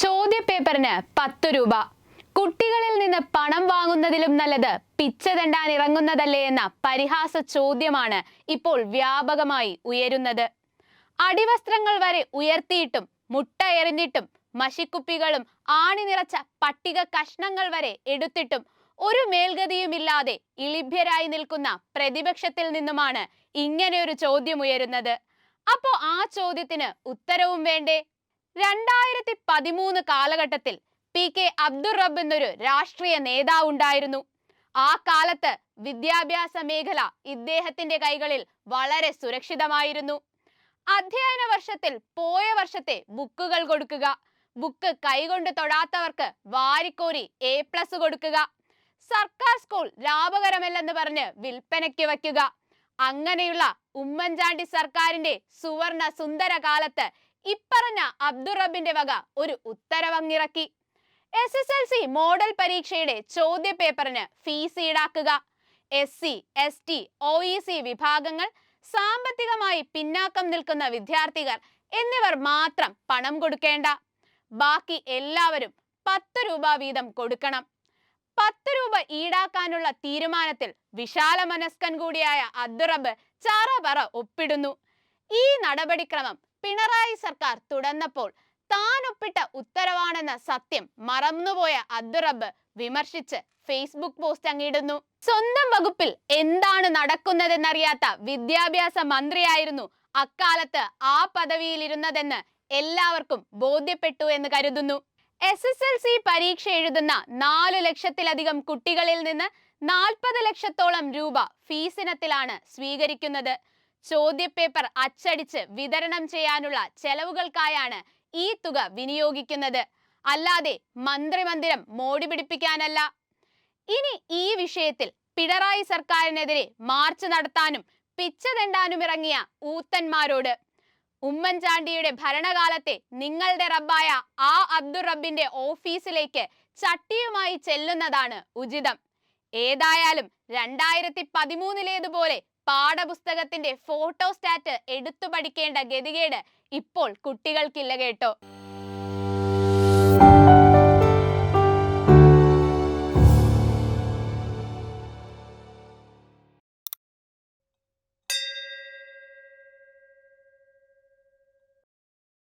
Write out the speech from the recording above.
ചോദ്യപേപ്പറിന് പത്ത് രൂപ. കുട്ടികളിൽ നിന്ന് പണം വാങ്ങുന്നതിലും നല്ലത് പിച്ച തണ്ടാൻ ഇറങ്ങുന്നതല്ലേ എന്ന പരിഹാസ ചോദ്യമാണ് ഇപ്പോൾ വ്യാപകമായി ഉയരുന്നത്. അടിവസ്ത്രങ്ങൾ വരെ ഉയർത്തിയിട്ടും മുട്ട എറിഞ്ഞിട്ടും മഷിക്കുപ്പികളും ആണി നിറച്ച പട്ടിക കഷ്ണങ്ങൾ വരെ എടുത്തിട്ടും ഒരു മേൽഗതിയുമില്ലാതെ ഇളിഭ്യരായി നിൽക്കുന്ന പ്രതിപക്ഷത്തിൽ നിന്നുമാണ് ഇങ്ങനെയൊരു ചോദ്യം ഉയരുന്നത്. അപ്പോ ആ ചോദ്യത്തിന് ഉത്തരവും വേണ്ടേ? രണ്ടായിരത്തി പതിമൂന്ന് കാലഘട്ടത്തിൽ പി കെ അബ്ദുൾ എന്നൊരു രാഷ്ട്രീയ നേതാവ് ഉണ്ടായിരുന്നു. ആ കാലത്ത് വിദ്യാഭ്യാസ മേഖല ഇദ്ദേഹത്തിന്റെ കൈകളിൽ വളരെ സുരക്ഷിതമായിരുന്നു. അധ്യയന വർഷത്തിൽ പോയ വർഷത്തെ ബുക്കുകൾ കൊടുക്കുക. ബുക്ക് കൈകൊണ്ട് തൊടാത്തവർക്ക് വാരിക്കോരി എ പ്ലസ് കൊടുക്കുക. സർക്കാർ സ്കൂൾ ലാഭകരമല്ലെന്ന് പറഞ്ഞ് വിൽപ്പനയ്ക്ക് വയ്ക്കുക. അങ്ങനെയുള്ള ഉമ്മൻചാണ്ടി സർക്കാരിന്റെ സുവർണ സുന്ദര കാലത്ത് ഇപ്പറഞ്ഞ അബ്ദുറബിന്റെ വക ഒരു ഉത്തരവങ്ങിറക്കി. S S L C model പരീക്ഷയുടെ ചോദ്യപേപ്പറിന് ഫീസ് ഈടാക്കുക. S C S T O E C വിഭാഗങ്ങൾ സാമ്പത്തികമായി പിന്നാക്കം നിൽക്കുന്ന വിദ്യാർത്ഥികൾ എന്നിവർ മാത്രം പണം കൊടുക്കേണ്ട. ബാക്കി എല്ലാവരും പത്ത് രൂപ വീതം കൊടുക്കണം. പത്ത് രൂപ ഈടാക്കാനുള്ള തീരുമാനത്തിൽ വിശാല മനസ്കൻ കൂടിയായ അബ്ദുറബ് ചാറപറ ഒപ്പിടുന്നു. ഈ നടപടിക്രമം പിണറായി സർക്കാർ തുടർന്നപ്പോൾ താൻ ഒപ്പിട്ട ഉത്തരവാണെന്ന സത്യം മറന്നുപോയ അബ്ദുറബ് വിമർശിച്ച് ഫേസ്ബുക്ക് പോസ്റ്റ് അങ്ങിടുന്നു. സ്വന്തം വകുപ്പിൽ എന്താണ് നടക്കുന്നതെന്നറിയാത്ത വിദ്യാഭ്യാസ മന്ത്രിയായിരുന്നു അക്കാലത്ത് ആ പദവിയിലിരുന്നതെന്ന് എല്ലാവർക്കും ബോധ്യപ്പെട്ടു എന്ന് കരുതുന്നു. എസ് എസ് എൽ സി പരീക്ഷ എഴുതുന്ന നാലു ലക്ഷത്തിലധികം കുട്ടികളിൽ നിന്ന് നാൽപ്പത് ലക്ഷത്തോളം രൂപ ഫീസിനത്തിലാണ് സ്വീകരിക്കുന്നത്. ചോദ്യപേപ്പർ അച്ചടിച്ച് വിതരണം ചെയ്യാനുള്ള ചെലവുകൾക്കായാണ് ഈ തുക വിനിയോഗിക്കുന്നത്. അല്ലാതെ മന്ത്രിമന്ദിരം മോടി പിടിപ്പിക്കാനല്ല. ഇനി ഈ വിഷയത്തിൽ പിണറായി സർക്കാരിനെതിരെ മാർച്ച് നടത്താനും പിച്ച തെണ്ടാനുമിറങ്ങിയ ഊത്തന്മാരോട് ഉമ്മൻചാണ്ടിയുടെ ഭരണകാലത്തെ നിങ്ങളുടെ റബ്ബായ ആ അബ്ദുൾ റബ്ബിന്റെ ഓഫീസിലേക്ക് ചട്ടിയുമായി ചെല്ലുന്നതാണ് ഉചിതം. ഏതായാലും രണ്ടായിരത്തി പതിമൂന്നിലേതുപോലെ പാഠപുസ്തകത്തിന്റെ ഫോട്ടോസ്റ്റാറ്റ് എടുത്തു പഠിക്കേണ്ട ഗതികേട് ഇപ്പോൾ കുട്ടികൾക്കില്ല കേട്ടോ.